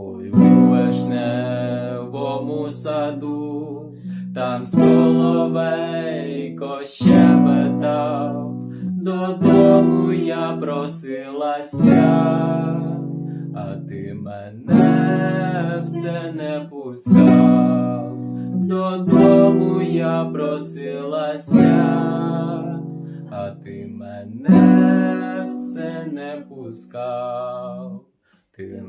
Ой, у вишневому саду, там соловейко щебетав, додому я просилася, а ти мене все не пускав, додому я просилася, а ти мене все не пускав. Ти